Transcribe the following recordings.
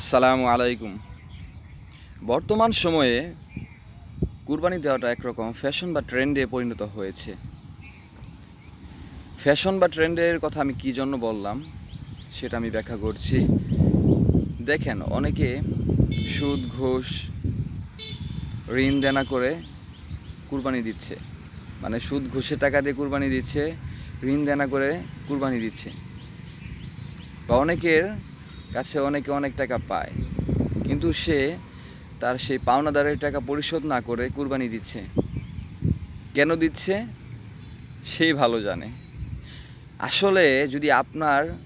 আসসালামু আলাইকুম। বর্তমান সময়ে কুরবানি দেওয়াটা একরকম ফ্যাশন বা ট্রেন্ডে পরিণত হয়েছে। ফ্যাশন বা ট্রেন্ডের কথা আমি কী জন্য বললাম, সেটা আমি ব্যাখ্যা করছি। দেখেন, অনেকে সুদ, ঘোষ, ঋণ দেনা করে কুরবানি দিচ্ছে। মানে সুদ, ঘুষের টাকা দিয়ে কুরবানি দিচ্ছে, ঋণ দেনা করে কুরবানি দিচ্ছে। বা অনেকের কাছে অনেকে অনেক টাকা পায়। কিন্তু সে তার সেই পাওনাদারের টাকা পরিশোধ না করে কুরবানি দিচ্ছে। কেন দিচ্ছে? সেই ভালো জানে। আসলে যদি আপনার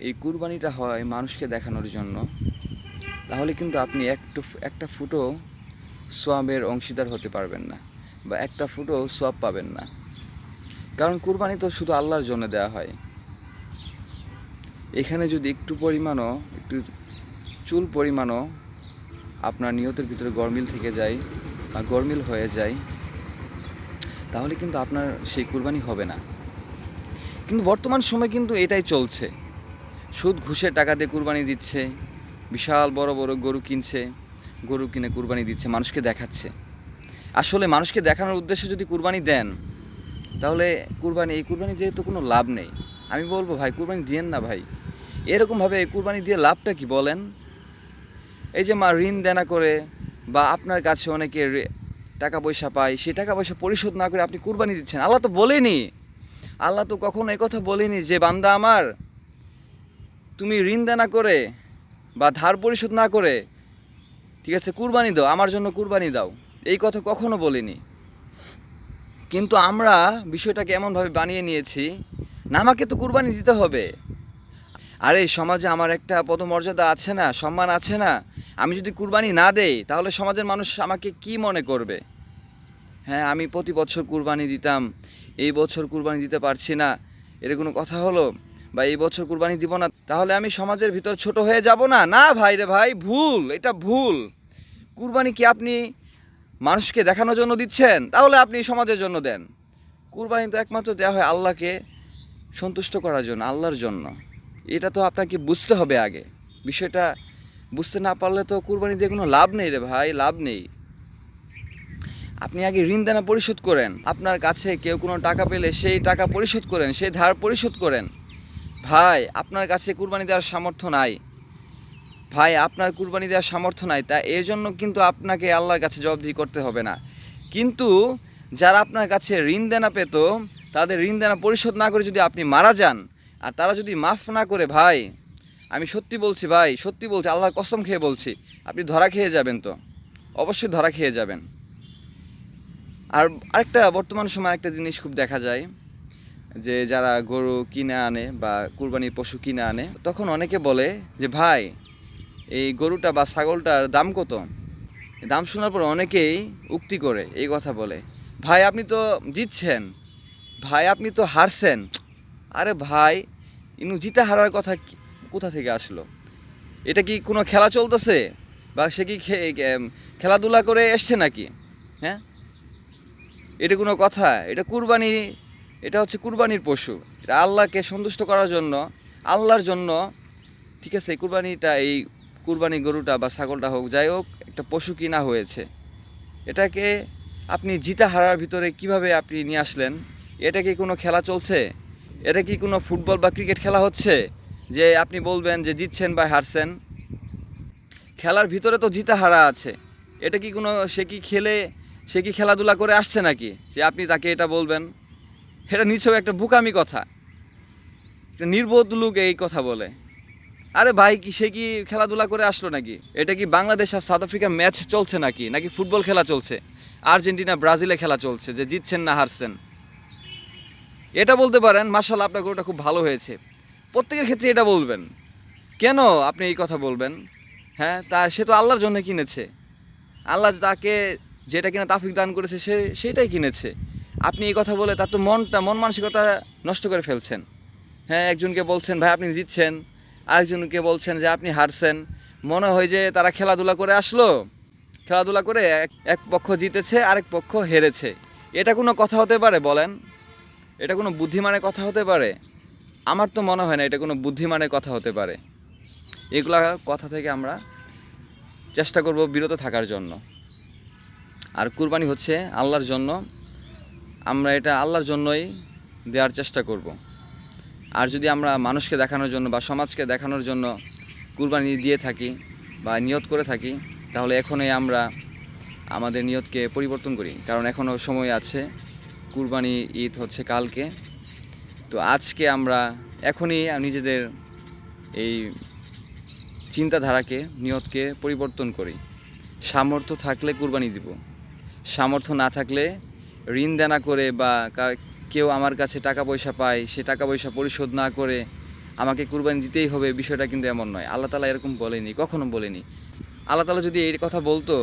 এই কুরবানিটা হয় মানুষকে দেখানোর জন্য, তাহলে কিন্তু আপনি একটু একটা ফুটো সোয়াবের অংশীদার হতে পারবেন না বা একটা ফুটো সোয়াব পাবেন না। কারণ কুরবানি তো শুধু আল্লাহর জন্য দেওয়া হয়। এখানে যদি একটু পরিমাণও, একটু চুল পরিমাণও আপনার নিয়তের ভিতরে গরমিল থেকে যায় বা গরমিল হয়ে যায়, তাহলে কিন্তু আপনার সেই কুরবানি হবে না। কিন্তু বর্তমান সময় কিন্তু এটাই চলছে। সুদ ঘুষের টাকা দিয়ে কুরবানি দিচ্ছে, বিশাল বড় বড় গরু কিনছে, গরু কিনে কুরবানি দিচ্ছে, মানুষকে দেখাচ্ছে। আসলে মানুষকে দেখানোর উদ্দেশ্যে যদি কুরবানি দেন, তাহলে কুরবানি, এই কুরবানি যেহেতু কোনো লাভ নেই আমি বলব, ভাই, কুরবানি দিয়েন না ভাই। এরকমভাবে কুরবানি দিয়ে লাভটা কি বলেন? এই যে মা ঋণ দেনা করে বা আপনার কাছে অনেকে টাকা পয়সা পায়, সেই টাকা পয়সা পরিশোধ না করে আপনি কুরবানি দিচ্ছেন। আল্লাহ তো বলেনি। আল্লাহ তো কখনো কথা বলেনি যে, বান্দা আমার, তুমি ঋণ দেনা করে বা ধার পরিশোধ না করে, ঠিক আছে, কুরবানি দাও, আমার জন্য কুরবানি দাও। এই কথা কখনো বলিনি। কিন্তু আমরা বিষয়টাকে এমনভাবে বানিয়ে নিয়েছি না আমাকে তো কুরবানি দিতে হবে। আরে, সমাজে আমার একটা পদমর্যাদা আছে না, সম্মান আছে না। আমি যদি কুরবানি না দেই, তাহলে সমাজের মানুষ আমাকে কি মনে করবে? হ্যাঁ আমি প্রতি বছর কুরবানি দিতাম, এই বছর কুরবানি দিতে পারছি না। এর কোনো কথা হলো? বা এই বছর কুরবানি দিব না, তাহলে আমি সমাজের ভিতর ছোট হয়ে যাব না? না ভাই রে ভাই, ভুল, এটা ভুল। কুরবানি কি আপনি মানুষকে দেখানোর জন্য দিচ্ছেন? তাহলে আপনি সমাজের জন্য দেন। কুরবানি তো একমাত্র দেওয়া হয় আল্লাহকে। সন্তুষ্ট করার জন্য, আল্লাহর জন্য। এটা তো আপনাকে বুঝতে হবে আগে। বিষয়টা বুঝতে না পারলে তো কুরবানি দিয়ে কোনো লাভ নেই রে ভাই, লাভ নেই। আপনি আগে ঋণ দেনা পরিশোধ করেন। আপনার কাছে কেউ কোনো টাকা পেলে সেই টাকা পরিশোধ করেন, সেই ধার পরিশোধ করেন। ভাই, আপনার কাছে কুরবানি দেওয়ার সামর্থ্য নাই। ভাই, আপনার কুরবানি দেওয়ার সামর্থ্য নাই, তা এর জন্য কিন্তু আপনাকে আল্লাহর কাছে জবাবদিহি করতে হবে না। কিন্তু যারা আপনার কাছে ঋণ দেনা পেত তাদের ঋণ দেনা পরিশোধ না করে যদি আপনি মারা যান, আর তারা যদি মাফ না করে, ভাই, আমি সত্যি বলছি, ভাই, সত্যি বলছি, আল্লাহর কসম খেয়ে বলছি, আপনি ধরা খেয়ে যাবেন তো, অবশ্যই ধরা খেয়ে যাবেন। আর আরেকটা বর্তমান সময় একটা জিনিস খুব দেখা যায়, যে যারা গরু কিনে আনে বা কুরবানির পশু কিনে আনে, তখন অনেকে বলে যে, ভাই, এই গরুটা বা ছাগলটার দাম কত? দাম শোনার পর অনেকেই উক্তি করে, এই কথা বলে, ভাই, আপনি তো জিতছেন ভাই, আপনি তো হারছেন। আরে ভাই, ইনু জিতে হারার কথা কোথা থেকে আসলো? এটা কি কোনো খেলা চলতেছে? বা সে কি খেলাধুলা করে এসছে নাকি? হ্যাঁ? এটা কোনো কথা। এটা কুরবানি এটা হচ্ছে কুরবানির পশু। এটা আল্লাহকে সন্তুষ্ট করার জন্য, আল্লাহর জন্য। ঠিক আছে, এই কুরবানিটা, এই কুরবানি গরুটা বা ছাগলটা হোক, যাই হোক, একটা পশু কিনা হয়েছে। এটাকে আপনি জিতা হারার ভিতরে কীভাবে আপনি নিয়ে আসলেন? এটা কি কোনো খেলা চলছে? এটা কি কোনো ফুটবল বা ক্রিকেট খেলা হচ্ছে? যে আপনি বলবেন যে জিতছেন বা হারছেন। খেলার ভিতরে তো জিতা হারা আছে। এটা কি কোনো, সে কি খেলে, সে কি খেলাধুলা করে আসছে নাকি? যে আপনি তাকে এটা বলবেন। এটা নিছক একটা বুকামি কথা। একটা নির্বোধ লোক এই কথা বলে। আরে ভাই, কি সে কি খেলাধুলা করে আসলো নাকি? এটা কি বাংলাদেশ আর সাউথ আফ্রিকা ম্যাচ চলছে নাকি? নাকি ফুটবল খেলা চলছে? আর্জেন্টিনা, ব্রাজিলে খেলা চলছে যে জিতছেন না হারছেন? এটা বলতে পারেন মার্শাল আপনার গরুটা খুব ভালো হয়েছে। প্রত্যেকের ক্ষেত্রে এটা বলবেন। কেন আপনি এই কথা বলবেন? হ্যাঁ তার সে তো আল্লাহর জন্য কিনেছে। আল্লাহ তাকে যেটা কিনা তাফিক দান করেছে, সে সেটাই কিনেছে। আপনি এই কথা বলে তার তো মনটা, মন মানসিকতা নষ্ট করে ফেলছেন। হ্যাঁ একজনকে বলছেন, ভাই, আপনি জিতছেন। আরেকজনকে বলছেন যে, আপনি হারছেন। মনে হয় যে তারা খেলাধুলা করে আসলো। খেলাধুলা করে এক পক্ষ জিতেছে, আরেক পক্ষ হেরেছে। এটা কোনো কথা হতে পারে, বলেন? এটা কোনো বুদ্ধিমানের কথা হতে পারে? আমার তো মনে হয় না এটা কোনো বুদ্ধিমানের কথা হতে পারে। এগুলা কথা থেকে আমরা চেষ্টা করব বিরত থাকার জন্য। আর কুরবানি হচ্ছে আল্লাহর জন্য। আমরা এটা আল্লাহর জন্যই দেওয়ার চেষ্টা করব। আর যদি আমরা মানুষকে দেখানোর জন্য বা সমাজকে দেখানোর জন্য কুরবানি দিয়ে থাকি বা নিয়ত করে থাকি, তাহলে এখনই আমরা আমাদের নিয়তকে পরিবর্তন করি। কারণ এখনও সময় আছে। কুরবানি ঈদ হচ্ছে কালকে। তো আজকে আমরা এখনই নিজেদের এই চিন্তাধারাকে, নিয়তকে পরিবর্তন করি। সামর্থ্য থাকলে কুরবানি দিব। সামর্থ্য না থাকলে ঋণ দেনা করে বা কেউ আমার কাছে টাকা পয়সা পায়, সে টাকা পয়সা পরিশোধ না করে আমাকে কুরবানি দিতেই হবে, বিষয়টা কিন্তু এমন নয়। আল্লাহ তালা এরকম বলেনি, কখনো বলেনি। আল্লাহ তালা যদি এই কথা বলতো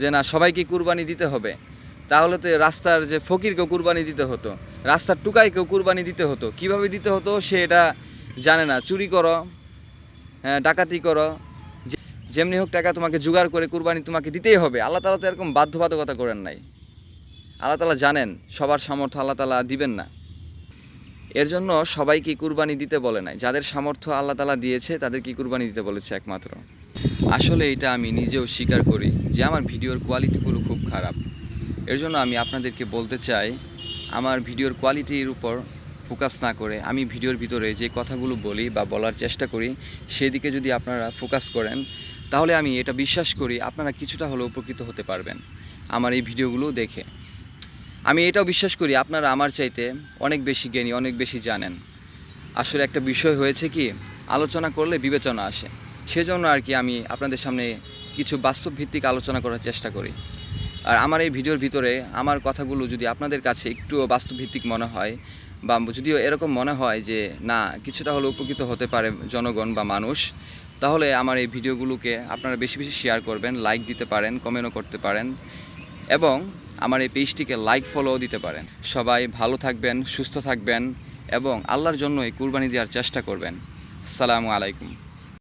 যে, না, সবাইকে কুরবানি দিতে হবে। তাহলে তো রাস্তার যে ফকিরকেও কুরবানি দিতে হতো রাস্তার টুকাইকেও কুরবানি দিতে হতো। কীভাবে দিতে হতো সে এটা জানে না। চুরি করো হ্যাঁ, ডাকাতি করো যেমনি হোক টাকা তোমাকে জোগাড় করে কুরবানি তোমাকে দিতেই হবে। আল্লাহ তালা তো এরকম বাধ্যবাধকতা করেন নাই। আল্লাহ তালা জানেন সবার সামর্থ্য আল্লাহ তালা দিবেন না। এর জন্য সবাইকে কুরবানি দিতে বলে নাই। যাদের সামর্থ্য আল্লাহ তালা দিয়েছে তাদেরকে কুরবানি দিতে বলেছে একমাত্র। আসলে এটা আমি নিজেও স্বীকার করি যে আমার ভিডিওর কোয়ালিটিগুলো খুব খারাপ। এর জন্য আমি আপনাদেরকে বলতে চাই, আমার ভিডিওর কোয়ালিটির উপর ফোকাস না করে আমি ভিডিওর ভিতরে যে কথাগুলো বলি বা বলার চেষ্টা করি, সেদিকে যদি আপনারা ফোকাস করেন, তাহলে আমি এটা বিশ্বাস করি আপনারা কিছুটা হলেও উপকৃত হতে পারবেন আমার এই ভিডিওগুলো দেখে। আমি এটাও বিশ্বাস করি আপনারা আমার চাইতে অনেক বেশি জ্ঞানী, অনেক বেশি জানেন। আসলে একটা বিষয় হয়েছে কি, আলোচনা করলে বিবেচনা আসে। সেজন্য আর কি আমি আপনাদের সামনে কিছু বাস্তব ভিত্তিক আলোচনা করার চেষ্টা করি। আর আমার এই ভিডিওর ভিতরে আমার কথাগুলো যদি আপনাদের কাছে একটুও বাস্তব ভিত্তিক মনে হয় বা যদিও এরকম মনে হয় যে, না, কিছুটা হলেও উপকৃত হতে পারে জনগণ বা মানুষ, তাহলে আমার এই ভিডিওগুলোকে আপনারা বেশি বেশি শেয়ার করবেন, লাইক দিতে পারেন, কমেন্টও করতে পারেন এবং আমার এই পেজটিকে লাইক ফলো দিতে পারেন। সবাই ভালো থাকবেন, সুস্থ থাকবেন এবং আল্লাহর জন্যই কুরবানি দেওয়ার চেষ্টা করবেন। আসসালামু আলাইকুম।